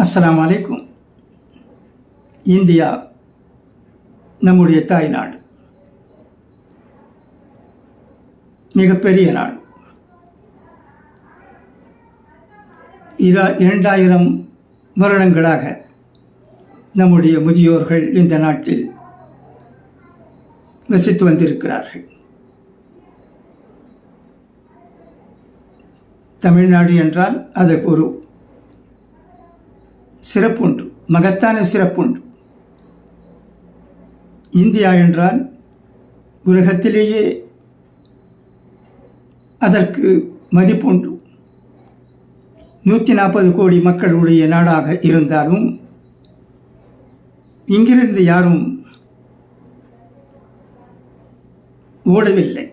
அஸ்லாம் அலைக்கும் இந்தியா நம்முடைய தாய்நாடு. மிகப்பெரிய நாடு. இரா இரண்டாயிரம் வருடங்களாக நம்முடைய முதியோர்கள் இந்த நாட்டில் வசித்து வந்திருக்கிறார்கள். தமிழ்நாடு என்றால் அதற்கு ஒரு சிறப்புண்டு. மகத்தான சிறப்புண்டு. இந்தியா என்றால் உலகத்திலேயே அதற்கு மதிப்புண்டு. நூற்றி நாற்பது கோடி மக்களுடைய நாடாக இருந்தாலும் இங்கிருந்து யாரும் ஓடவில்லை.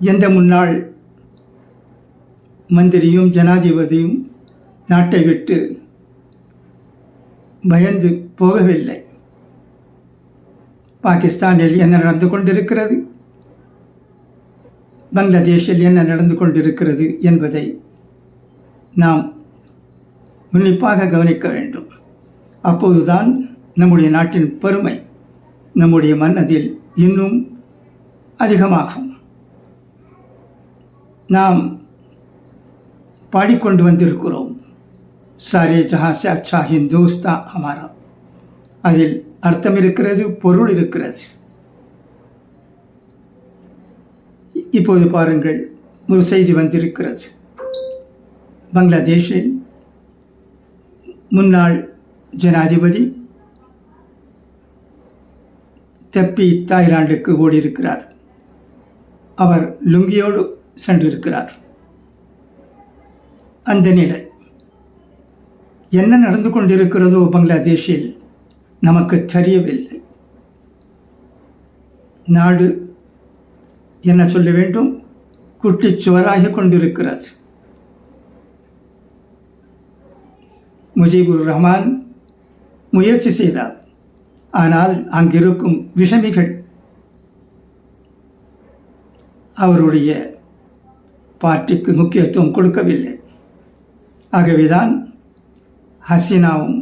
எந்த முன்னாள் மந்திரியும் ஜனாதிபதியும் நாட்டை விட்டு பயந்து போகவில்லை. பாகிஸ்தானில் என்ன நடந்து கொண்டிருக்கிறது? பங்களாதேஷில் என்ன நடந்து கொண்டிருக்கிறது என்பதை நாம் உன்னிப்பாக கவனிக்க வேண்டும். அப்போதுதான் நம்முடைய நாட்டின் பெருமை நம்முடைய மனதில் இன்னும் அதிகமாகும். நாம் பாடிக்கொண்டு வந்திருக்கிறோம். சாரே ஜஹா சே அச்சா ஹிந்துஸ்தா ஹமாரா அதில் அர்த்தம் இருக்கிறது பொருள் இருக்கிறது இப்போது பாருங்கள் ஒரு செய்தி வந்திருக்கிறது. பங்களாதேஷில் முன்னாள் ஜனாதிபதி தப்பி தாய்லாந்துக்கு ஓடியிருக்கிறார். அவர் லுங்கியோடு சென்றிருக்கிறார். அந்த நிலை என்ன நடந்து கொண்டிருக்கிறதோ பங்களாதேஷில் நமக்கு தெரியவில்லை. நாடு என்ன சொல்ல வேண்டும்? குட்டிச்சுவராகி கொண்டிருக்கிறது. முஜிபுர் ரஹ்மான் முயற்சி செய்தார். ஆனால் அங்கிருக்கும் விஷமிகள் அவருடைய பார்ட்டிக்கு முக்கியத்துவம் கொடுக்கவில்லை. ஆகவேதான் ஹசீனாவும்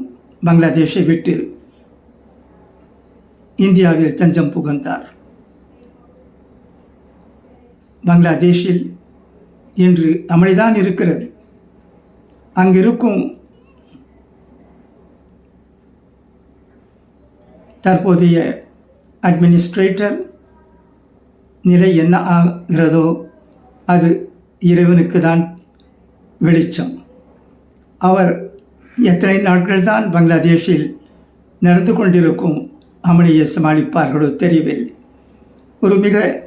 பங்களாதேஷை விட்டு இந்தியாவில் தஞ்சம் புகுந்தார். பங்களாதேஷில் இன்று அமைதிதான் இருக்கிறது. அங்கிருக்கும் தற்போதைய அட்மினிஸ்ட்ரேட்டர் நிலை என்ன ஆகிறதோ அது இறைவனுக்கு தான் வெளிச்சம். அவர் எத்தனை நாட்கள் தான் பங்களாதேஷில் நடந்து கொண்டிருக்கும் அமளியை சமாளிப்பார்களோ தெரியவில்லை ஒரு மிக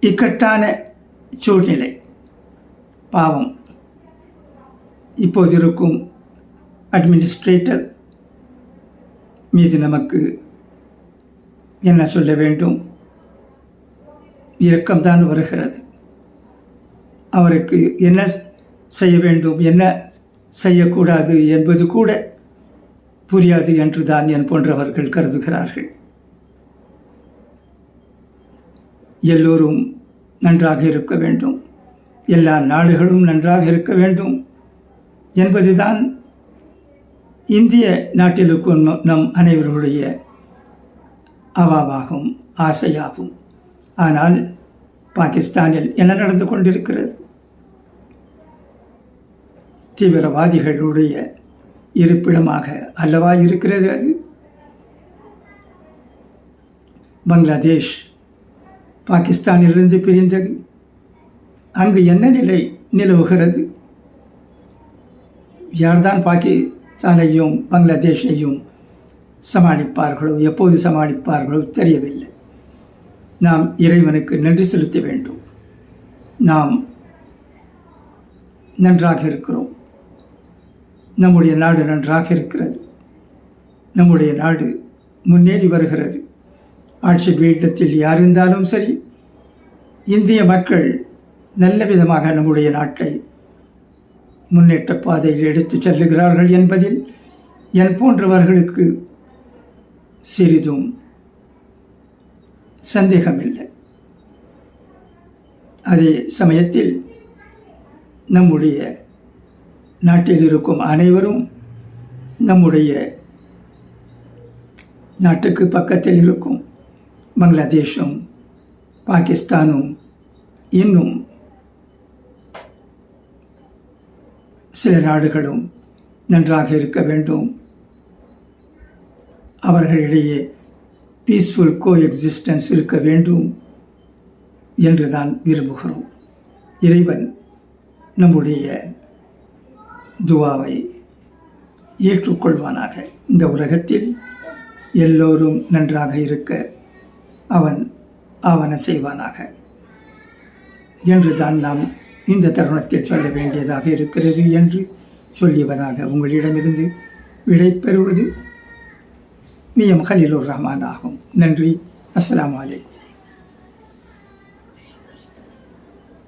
இக்கட்டான சூழ்நிலை. பாவம். இப்போது இருக்கும் அட்மினிஸ்ட்ரேட்டர் மீது நமக்கு என்ன சொல்ல வேண்டும்? இரக்கம்தான் வருகிறது. அவருக்கு என்ன செய்ய வேண்டும்? என்ன செய்யக்கூடாது என்பது கூட புரியாது என்று தான் என் போன்றவர்கள் கருதுகிறார்கள். எல்லோரும் நன்றாக இருக்க வேண்டும். எல்லா நாடுகளும் நன்றாக இருக்க வேண்டும் என்பதுதான் இந்திய நாட்டிலுக்கும் நம் அனைவருடைய அவாவாகும் ஆசையாகும். ஆனால் பாகிஸ்தானில் என்ன நடந்து கொண்டிருக்கிறது? தீவிரவாதிகளுடைய இருப்பிடமாக அல்லவா இருக்கிறது அது? பங்களாதேஷ் பாகிஸ்தானிலிருந்து பிரிந்தது. அங்கு என்ன நிலை நிலவுகிறது? யார்தான் பாகிஸ்தானையும் பங்களாதேஷையும் சமாளிப்பார்களோ எப்போது சமாளிப்பார்களோ தெரியவில்லை. நாம் இறைவனுக்கு நன்றி செலுத்த வேண்டும். நாம் நன்றாக இருக்கிறோம். நம்முடைய நாடு நன்றாக இருக்கிறது. நம்முடைய நாடு முன்னேறி வருகிறது. ஆட்சி பீடத்தில் யார் இருந்தாலும் சரி இந்திய மக்கள் நல்ல விதமாக நம்முடைய நாட்டை முன்னேற்ற பாதையில் எடுத்து செல்லுகிறார்கள் என்பதில் என் போன்றவர்களுக்கு சிறிதும் சந்தேகமில்லை. அதே சமயத்தில் நம்முடைய நாட்டில் இருக்கும் அனைவரும் நம்முடைய நாட்டுக்கு பக்கத்தில் இருக்கும் பங்களாதேஷும் பாகிஸ்தானும் இன்னும் சில நாடுகளும் நன்றாக இருக்க வேண்டும். அவர்களிடையே பீஸ்ஃபுல் கோ எக்ஸிஸ்டன்ஸ் இருக்க வேண்டும் என்று தான் விரும்புகிறோம். இறைவன் நம்முடைய துவாவை ஏற்றுக்கொள்வானாக. இந்த உலகத்தில் எல்லோரும் நன்றாக இருக்க அவன் ஆவன செய்வானாக. என்று தான் நாம் இந்த தருணத்தில் சொல்ல வேண்டியதாக இருக்கிறது என்று சொல்லியவனாக உங்களிடமிருந்து விடை பெறுவது மியம் ஹலீலுர் ரஹ்மான் ஆகும். நன்றி. அஸ்லாம் வலைக்கம்